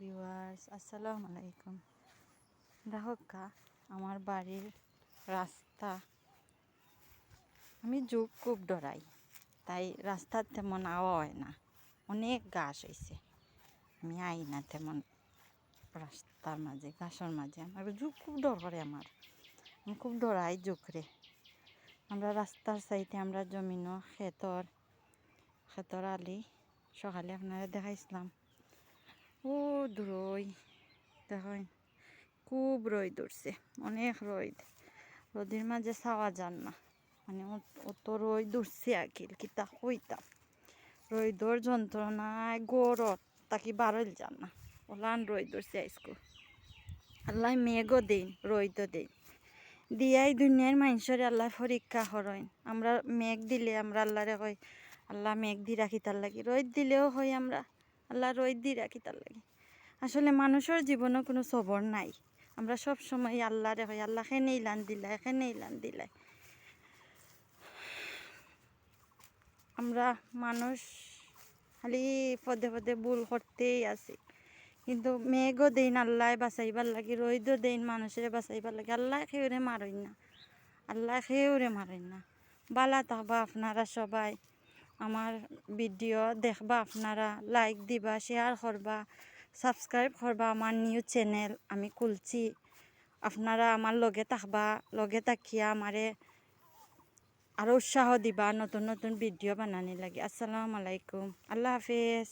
Viewers, আসসালামু আলাইকুম। গ্রাহকা আমার বাড়ির রাস্তা। আমি যুগ খুব ডরাই, তাই রাস্তার তেমন আওয়া হয় না। অনেক ঘাস হয়েছে আমি আই না তেমন রাস্তার মাঝে, ঘাসের মাঝে। আমার যুগ খুব ডর করে আমার। আমি খুব ডরাই যুগরে আমরা রাস্তার সাইডে আমরা জমিনও খেতর খেতর আলি, সকালে আপনারা দেখাইছিলাম। ও দূরই দেখেন, খুব রোদ উঠছে, অনেক রোদ। রোদের মাঝে ছাওয়া যান না। মানে অত- রোদ উঠছে আকিল কিতা কইতাম? রোদর যন্ত্রণায় গরত তাকি বারল যান না? ওলান রোদ উঠছে আইসকো আল্লাহ মেঘও দিন, রোদও দিন। দিয়াই দুনিয়ার মানুষের আল্লাহ পরীক্ষা করেন। আমরা মেঘ দিলে আমরা আল্লাহরে কই, আল্লাহ মেঘ দি রাখি তার লাগি। রোদ দিলেও হয় আমরা। আল্লাহ রোদ দি রাখি তার লাগে। আসলে মানুষের জীবনে কোনো সবর নাই। আমরা সব সময় আল্লাহরে হয় আল্লাহ খেনে ইলান দিলাই খেনে ইলান দিলাই আমরা মানুষ খালি পদে পদে ভুল করতেই আছি। কিন্তু মেঘও দেন আল্লাহ বাঁচাইবার লাগে, রোদও দেন মানুষের বাঁচাইবার লাগে। আল্লাহ খেউরে মারেন না, আল্লাহ খেউরে মারেন না। বালা থাকবা আপনারা সবাই। আমার ভিডিও দেখবা, আপনারা লাইক দিবা শেয়ার করবা সাবস্ক্রাইব করবা আমার নিউ চ্যানেল আমি খুলছি। আপনারা আমার লগে থাকবা, লগে থাকিয়া আমারে আরও উৎসাহ দিবা, নতুন নতুন ভিডিও বানানি লাগে। আসসালামু আলাইকুম। আল্লাহ হাফিজ।